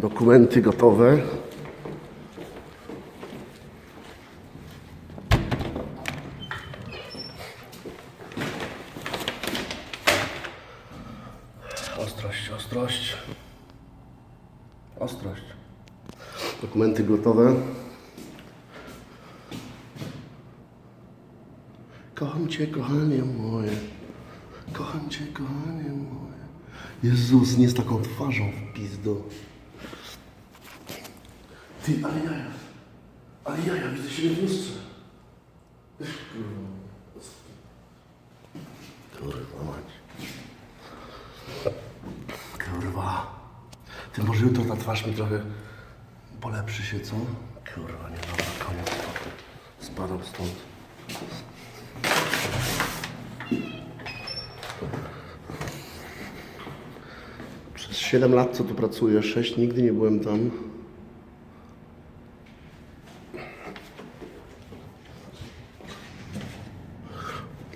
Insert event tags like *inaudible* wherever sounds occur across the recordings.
Dokumenty gotowe. Ostrość, ostrość. Ostrość. Dokumenty gotowe. Kocham Cię, kochanie moje. Kocham Cię, kochanie moje. Jezus, nie z taką twarzą w pizdu. Ty, ale jaja. Ale jaja, widzę siebie w lustrze. Kurwa. Kurwa mać. Kurwa. Ty może jutro ta twarz mi trochę polepszy się, co? Kurwa, nie dobra, koniec. Spadam stąd. Przez 7 lat, co tu pracuję, 6 nigdy nie byłem tam.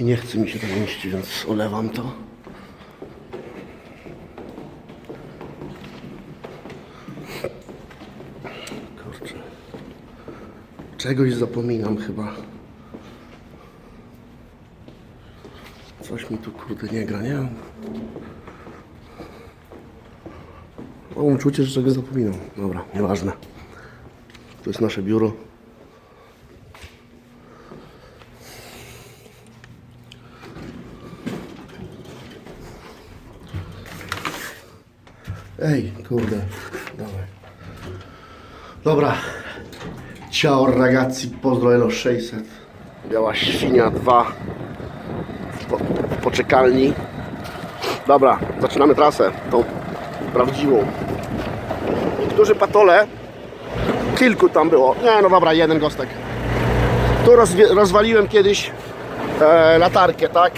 I nie chce mi się tam iść, więc olewam to. Kurczę. Czegoś zapominam chyba. Coś mi tu kurde nie gra, nie? Mam uczucie, że czegoś zapominam. Dobra, nieważne. To jest nasze biuro. Ej, kurde. Dawaj. Dobra. Ciao ragazzi, pozdro Elo 600. Biała świnia 2 w, po, w poczekalni. Dobra, zaczynamy trasę, tą prawdziwą. Niektórzy patole, kilku tam było, nie no dobra, jeden gostek. Tu rozwaliłem kiedyś e, latarkę, tak?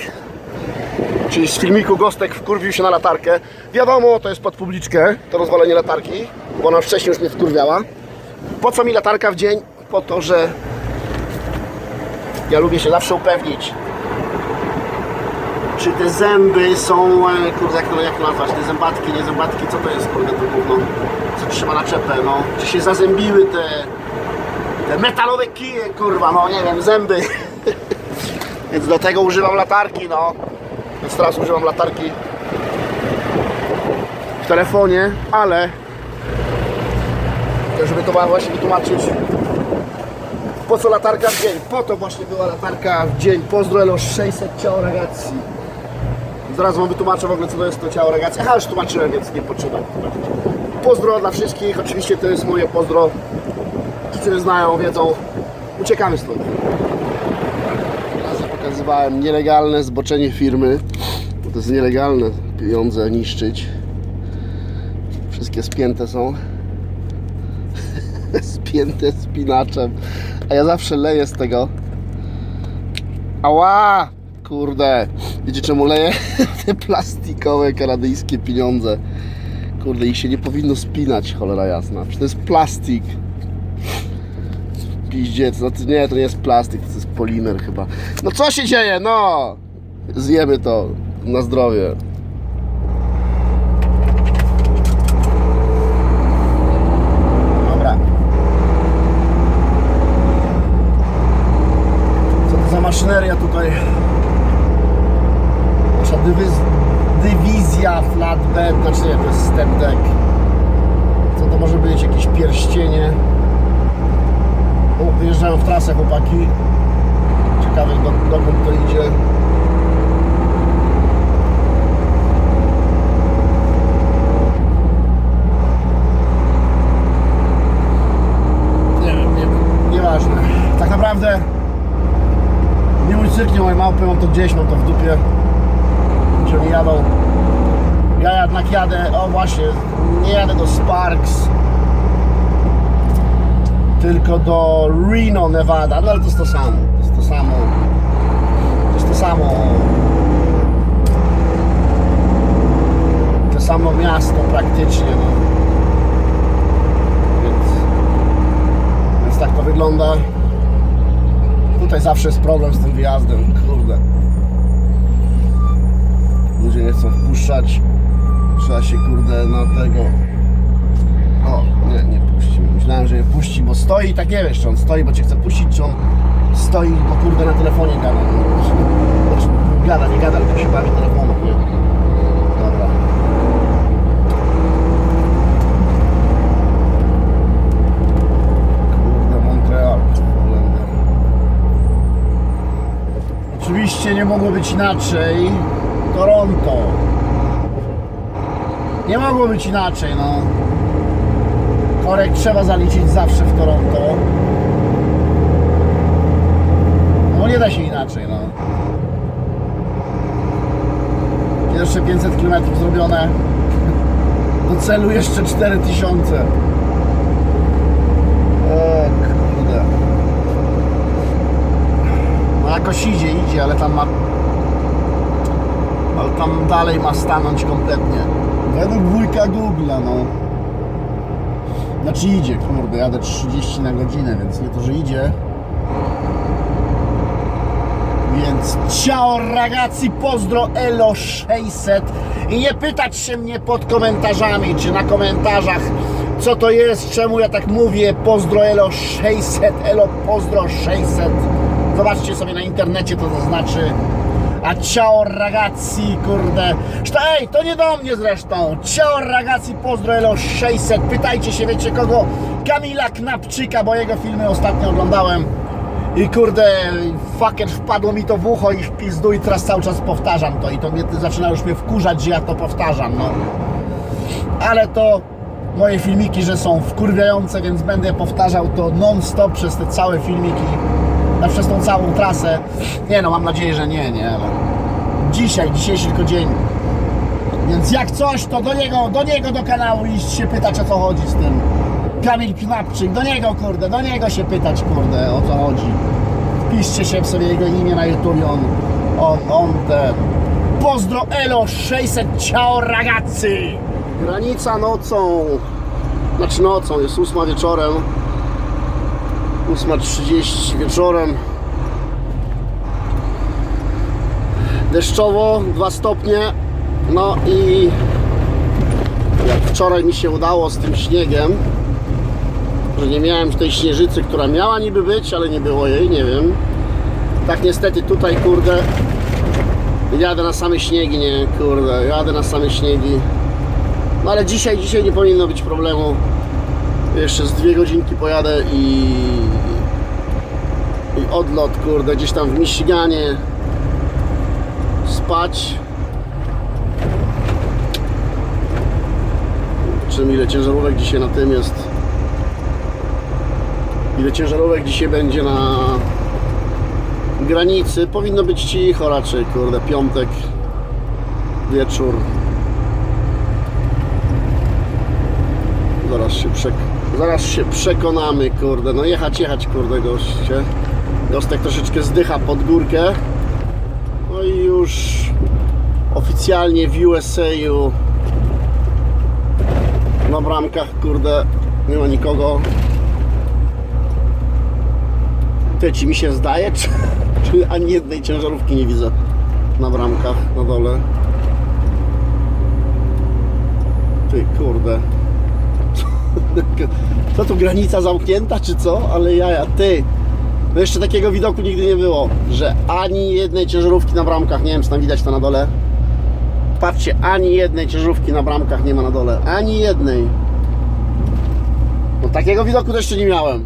Czyli z filmiku Gostek wkurwił się na latarkę. Wiadomo, to jest pod publiczkę, to rozwalenie latarki, bo ona wcześniej już mnie wkurwiała. Po co mi latarka w dzień? Po to, że ja lubię się zawsze upewnić, czy te zęby są, e, kurde, jak to, jak to nazwać, te zębatki, nie zębatki, co to jest, kurde, to gówno, co trzyma na czepę, no, czy się zazębiły te, te metalowe kije, kurwa, no, nie wiem, zęby, *laughs* więc do tego używam latarki, no, więc teraz używam latarki w telefonie, ale żeby to właśnie wytłumaczyć, po co latarka w dzień? Po to właśnie była latarka w dzień. Pozdro Elo 600 ciało ragazzi. Zaraz wam wytłumaczę w ogóle co to jest to ciało ragazzi. Aha, już tłumaczyłem, więc nie potrzeba. Pozdro dla wszystkich. Oczywiście to jest moje pozdro. Ci, którzy znają, wiedzą. Uciekamy stąd. Pokazywałem nielegalne zboczenie firmy. Bo to jest nielegalne pieniądze niszczyć. Wszystkie spięte są *laughs* spięte spinaczem. A ja zawsze leję z tego. Ała! Kurde. Wiecie czemu leję? *laughs* Te plastikowe kanadyjskie pieniądze. Kurde, ich się nie powinno spinać, cholera jasna. Przecież to jest plastik. Piździec. No to nie, to nie jest plastik, to jest polimer chyba. No co się dzieje? No! Zjemy to. Na zdrowie. Dobra. Co to za maszyneria tutaj? Nasza dywiz- dywizja flatbed, znaczy nie, to jest step deck. Co to może być? Jakieś pierścienie. O, wyjeżdżają w trasę chłopaki. Ciekawe do, dokąd to idzie. Nie wiem, nie wiem, nieważne. Tak naprawdę nie mój cyrk, nie moje małpy, mam to gdzieś, mam to w dupie. Oni jadą. Ja jednak jadę, o właśnie, nie jadę do Sparks, tylko do Reno, Nevada, no ale to jest to samo, to jest to samo, to jest to samo, to samo miasto praktycznie, no. Więc, więc tak to wygląda. Tutaj zawsze jest problem z tym wyjazdem, kurde. Ludzie nie chcą wpuszczać. Trzeba się kurde na tego. O. puści, bo stoi, tak nie wiesz, czy on stoi, bo cię chce puścić, czy on stoi, bo kurde na telefonie gada. Znaczy, gada, nie gada, tylko się bawi telefonem, nie? Dobra. Kurde, Montreal. Oczywiście nie mogło być inaczej. Toronto. Nie mogło być inaczej, no. Korek trzeba zaliczyć zawsze w Toronto. No nie da się inaczej, no. Pierwsze 500 km zrobione. Do celu jeszcze 4000. O kurde. No jakoś idzie, idzie, ale tam ma... Ale tam dalej ma stanąć kompletnie. Według wujka Google'a, no. Znaczy idzie, kurde, jadę 30 na godzinę, więc nie to, że idzie. Więc ciao ragazzi, pozdro elo 600 i nie pytać się mnie pod komentarzami, czy na komentarzach co to jest, czemu ja tak mówię, pozdro elo 600, elo pozdro 600 zobaczcie sobie na internecie, to znaczy a ciao ragazzi, kurde. Ej, to nie do mnie zresztą. Ciao ragazzi, pozdro elo 600. Pytajcie się, wiecie kogo? Kamila Knapczyka, bo jego filmy ostatnio oglądałem. I kurde, fucker wpadło mi to w ucho i w pizdu i teraz cały czas powtarzam to. I to mnie zaczyna już mnie wkurzać, że ja to powtarzam, no. Ale to moje filmiki, że są wkurwiające, więc będę powtarzał to non-stop przez te całe filmiki na przez tą całą trasę. Nie no, mam nadzieję, że nie, nie, ale dzisiaj, dzisiejszy tylko dzień. Więc jak coś, to do niego, do niego do kanału iść się pytać o co chodzi z tym. Kamil Knapczyk, do niego kurde, do niego się pytać kurde o co chodzi. Wpiszcie się w sobie jego imię na YouTube, on, on, on ten. Pozdro Elo 600, ciao ragazzi! Granica nocą, znaczy nocą, jest ósma wieczorem. 8.30 wieczorem. Deszczowo, 2 stopnie. No i jak wczoraj mi się udało z tym śniegiem, że nie miałem tej śnieżycy, która miała niby być, ale nie było jej, nie wiem. Tak niestety tutaj, kurde, jadę na same śniegi, nie, kurde, jadę na same śniegi. No ale dzisiaj, dzisiaj nie powinno być problemu. Jeszcze z dwie godzinki pojadę i, i odlot, kurde, gdzieś tam w Michiganie spać. Czym ile ciężarówek dzisiaj na tym jest? Ile ciężarówek dzisiaj będzie na granicy? Powinno być cicho raczej, kurde, piątek, wieczór. Zaraz się, przek zaraz się przekonamy, kurde. No jechać, jechać, kurde, goście. Gostek troszeczkę zdycha pod górkę. No i już oficjalnie w USA-u na bramkach, kurde, nie ma nikogo. Ty, ci mi się zdaje, czy, czy ani jednej ciężarówki nie widzę na bramkach na dole. Ty, kurde. Co tu granica zamknięta, czy co? Ale jaja, ty. No jeszcze takiego widoku nigdy nie było, że ani jednej ciężarówki na bramkach, nie wiem czy tam widać to na dole. Patrzcie, ani jednej ciężarówki na bramkach nie ma na dole. Ani jednej. No takiego widoku to jeszcze nie miałem.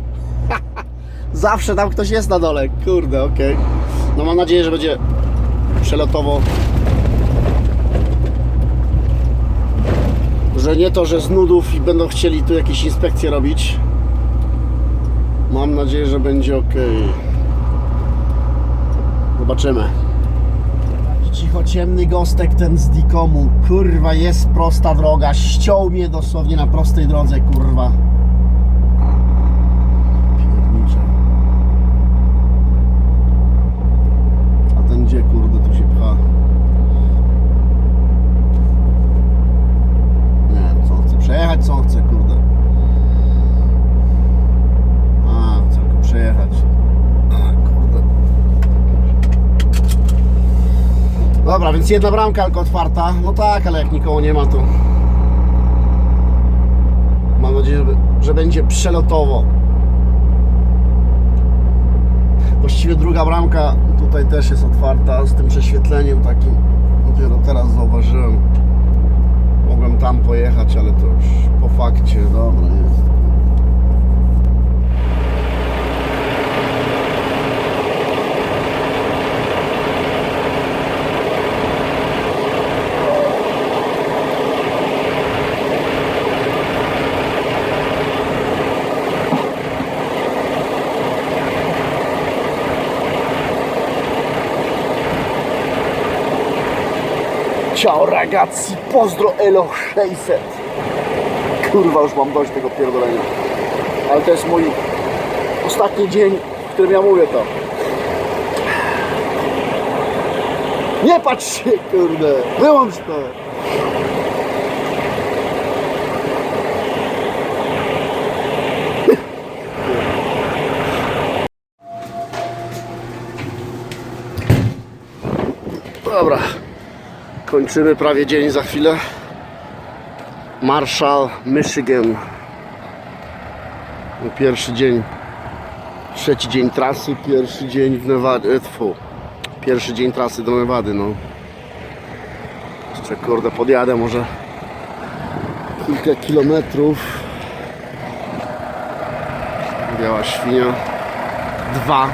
*laughs* Zawsze tam ktoś jest na dole. Kurde, okej. No mam nadzieję, że będzie przelotowo że nie to, że z nudów i będą chcieli tu jakieś inspekcje robić. Mam nadzieję, że będzie ok. Zobaczymy. Cicho ciemny gostek ten z Dikomu. Kurwa, jest prosta droga. Ściął mnie dosłownie na prostej drodze, kurwa. Jest jedna bramka tylko otwarta. No tak, ale jak nikogo nie ma, to mam nadzieję, że będzie przelotowo. Właściwie druga bramka tutaj też jest otwarta z tym prześwietleniem takim. No Dopiero no teraz zauważyłem. Mogłem tam pojechać, ale to już po fakcie. Dobra, jest. Ciao ragazzi, pozdro Elo 600 Kurwa, już mam dość tego pierdolenia. Ale to jest mój ostatni dzień, w którym ja mówię to. Nie patrz się, kurde, wyłącz to Dobra, Kończymy prawie dzień za chwilę. Marshall, Michigan. Pierwszy dzień, trzeci dzień trasy, pierwszy dzień w Nevadzie. Pierwszy dzień trasy do Nevady, no. Jeszcze kurde podjadę może kilka kilometrów. Biała świnia. Dwa.